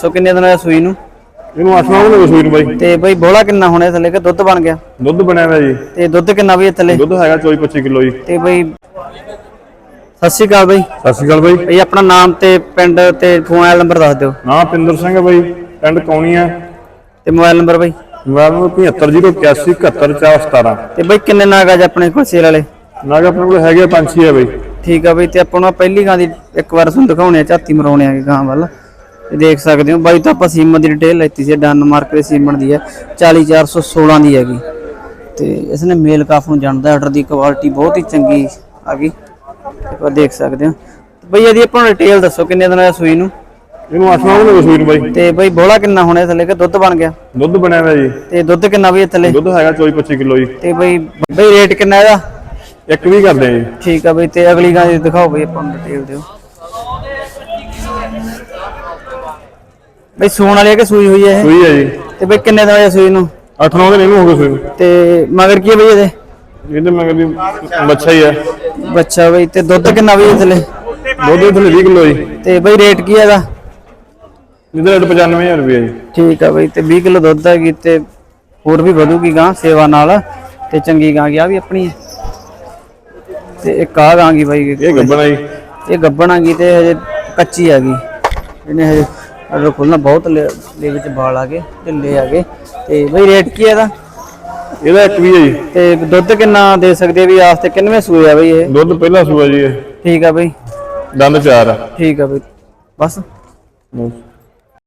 ਸੋ ਕਿੰਨੇ ਦਿਨ ਹੋਇਆ ਸੂਈ ਨੂੰ? ਇਹਨੂੰ ਆਸਮਾਨ ਨੂੰ ਸੂਈ ਨੂੰ ਬਾਈ। ਤੇ ਬਈ ਬੋਲਾ ਕਿੰਨਾ ਹੋਣਾ ਥੱਲੇ ਕਿ ਦੁੱਧ ਬਣ ਗਿਆ? ਦੁੱਧ ਬਣਿਆ ਹੋਇਆ ਜੀ। ਤੇ ਦੁੱਧ ਕਿੰਨਾ ਵੀ ਥੱਲੇ? ਦੁੱਧ ਹੈਗਾ 24 25 ਕਿਲੋ ਜੀ। ਤੇ ਬਈ ਸਤਿ ਸ਼੍ਰੀ ਅਕਾਲ ਬਈ। ਸਤਿ ਸ਼੍ਰੀ ਅਕਾਲ ਬਾਈ। ਬਈ ਆਪਣਾ ਨਾਮ ਤੇ ਪਿੰਡ ਤੇ ਫੋਨ ਨੰਬਰ ਦੱਸ ਦਿਓ। ਨਾਮ ਪਿੰਦਰ ਸਿੰਘ ਹੈ ਬਾਈ। ਪਿੰਡ ਕੌਣੀਆ ਤੇ ਮੋਬਾਈਲ ਨੰਬਰ ਬਈ? ਮੋਬਾਈਲ ਨੰਬਰ 7581 717 ਤੇ ਬਈ ਕਿੰਨੇ ਨਾਗ ਅੱਜ ਆਪਣੇ ਕੋਲ ਸੇਲ ਵਾਲੇ? ਨਾਗ ਆਪਣੇ ਕੋਲ ਹੈਗੇ ਆ ਪੰਜ ਛੇ ਆ ਬਾਈ। ਠੀਕ ਆ ਬਈ ਤੇ ਆਪਾਂ ਨੂੰ ਪਹਿਲੀ ਗਾਂ ਦੀ ਇੱਕ ਵਾਰ ਤੁਹਾਨੂੰ ਦਿਖਾਉਣੇ ਆ ਝਾਤੀ ਮਰਾਉਣੇ ਆ ਗਾਂ ਵੱਲ। ਦੇਖ ਸਕਦੇ ਹੋ। ਬਾਈ ਤਾਂ ਆਪਾਂ ਸੀਮਨ ਦੀ ਡਿਟੇਲ ਲੈਤੀ ਸੀ ਡੈਨਮਾਰਕ ਦੇ ਸੀਮਨ ਦੀ ਹੈ। 40416 ਦੀ ਹੈਗੀ। ਤੇ ਇਸ ਨੇ ਮੇਲ ਕਾਫ ਨੂੰ ਜਾਣਦਾ ਆਰਡਰ ਦੀ ਕੁਆਲਿਟੀ ਬਹੁਤ ਹੀ ਚੰਗੀ ਆ ਗਈ। ਆਪਾਂ ਦੇਖ ਸਕਦੇ ਹੋ। ਬਈ ਇਹਦੀ ਆਪਾਂ ਡਿਟੇਲ ਦੱਸੋ ਕਿੰਨੇ ਦਿਨ ਹੋਇਆ ਸੂਈ ਨੂੰ? ਇਹਨੂੰ ਆਸਮਾਨ ਨੂੰ ਸੂਈ ਨੂੰ ਬਾਈ। ਤੇ ਬਈ ਬੋਲਾ ਕਿੰਨਾ ਹੋਣਾ ਥੱਲੇ ਕਿ ਦੁੱਧ ਬਣ ਗਿਆ? ਦੁੱਧ ਬਣਿਆ ਹੋਇਆ ਜੀ। ਤੇ ਦੁੱਧ ਕਿੰਨਾ ਵੀ ਥੱਲੇ ਦੁੱਧ ਹੈਗਾ 24 25 ਕਿਲੋ ਜੀ। ਤੇ ਬਈ ਬਈ ਰੇਟ ਕਿੰਨਾ ਇਹਦਾ? ਇੱਕ ਵੀ ਕਰਦੇ ਆ ਜੀ। ਠੀਕ ਆ ਬਈ ਤੇ ਅਗਲੀ ਗਾਂ ਦੀ ਦਿਖਾਓ ਬਈ ਆਪਾਂ ਨੂੰ ਡਿਟੇਲ ਦਿਓ। ਬਈ ਸੂਣ ਵਾਲੀ ਹੈ ਕਿ ਸੂਈ ਹੋਈ ਹੈ ਇਹ? ਸੂਈ ਹੈ ਜੀ। ਤੇ ਬਈ ਕਿੰਨੇ ਦਿਨ ਹੋਏ ਸੂਈ ਨੂੰ? 8-9 ਦਿਨ ਇਹਨੂੰ ਹੋ ਗਏ ਸੂਈ। ਨੂੰ ਤੇ ਮਗਰ ਕੀ ਹੈ ਬਈ ਇਹਦੇ? ਇਹਦੇ ਮਗਰ ਵੀ ਬੱਚਾ ਹੀ ਆ। ਬੱਚਾ ਬਈ ਤੇ ਦੁੱਧ ਕਿੰਨਾ ਵੀ ਥੱਲੇ? ਦੁੱਧ ਲਈ 20 ਕਿਲੋ ਜੀ। ਤੇ ਬਈ ਰੇਟ ਕੀ ਹੈ ਇਹਦਾ? ਇਹਦਾ ਰੇਟ 95000 ਰੁਪਏ ਜੀ। ਠੀਕ ਆ ਬਈ ਤੇ 20 ਕਿਲੋ ਦੁੱਧ ਹੈਗੀ ਤੇ ਹੋਰ ਵੀ ਵਧੂਗੀ ਗਾਂ ਸੇਵਾ ਨਾਲ ਤੇ ਚੰਗੀ ਗਾਂ ਗਿਆ ਵੀ ਆਪਣੀ। ਹੈ। ਤੇ ਇੱਕ ਆ ਗਾਂ ਗੀ ਬਾਈ? ਇਹ ਗੱਬਣਾ ਜੀ। ਇਹ ਗੱਬਣ ਹੈਗੀ ਤੇ ਹਜੇ ਕੱਚੀ ਹੈਗੀ ਇਹਨੇ ਹਜੇ ਆਰਡਰ ਖੋਲਣਾ ਬਹੁਤ ਲੈ ਵਿੱਚ ਵਾਲ ਆ ਗਏ ਢਿੱਲੇ ਆ ਗਏ। ਤੇ ਬਈ ਰੇਟ ਕੀ ਹੈ ਇਹਦਾ? ਇਹਦਾ ਇੱਕ ਵੀ ਹੈ ਜੀ। ਤੇ ਦੁੱਧ ਕਿੰਨਾ ਦੇ ਸਕਦੇ ਵੀ ਆਸ ਤੇ ਕਿੰਨਵੇਂ ਸੂਏ ਆ ਬਈ ਇਹ? ਦੁੱਧ ਪਹਿਲਾ ਸੂਆ ਜੀ ਇਹ। ਠੀਕ ਆ ਬਈ। ਦੰਦ ਚਾਰ ਆ। ਠੀਕ ਆ ਬਈ। ਬਸ। ਬਸ।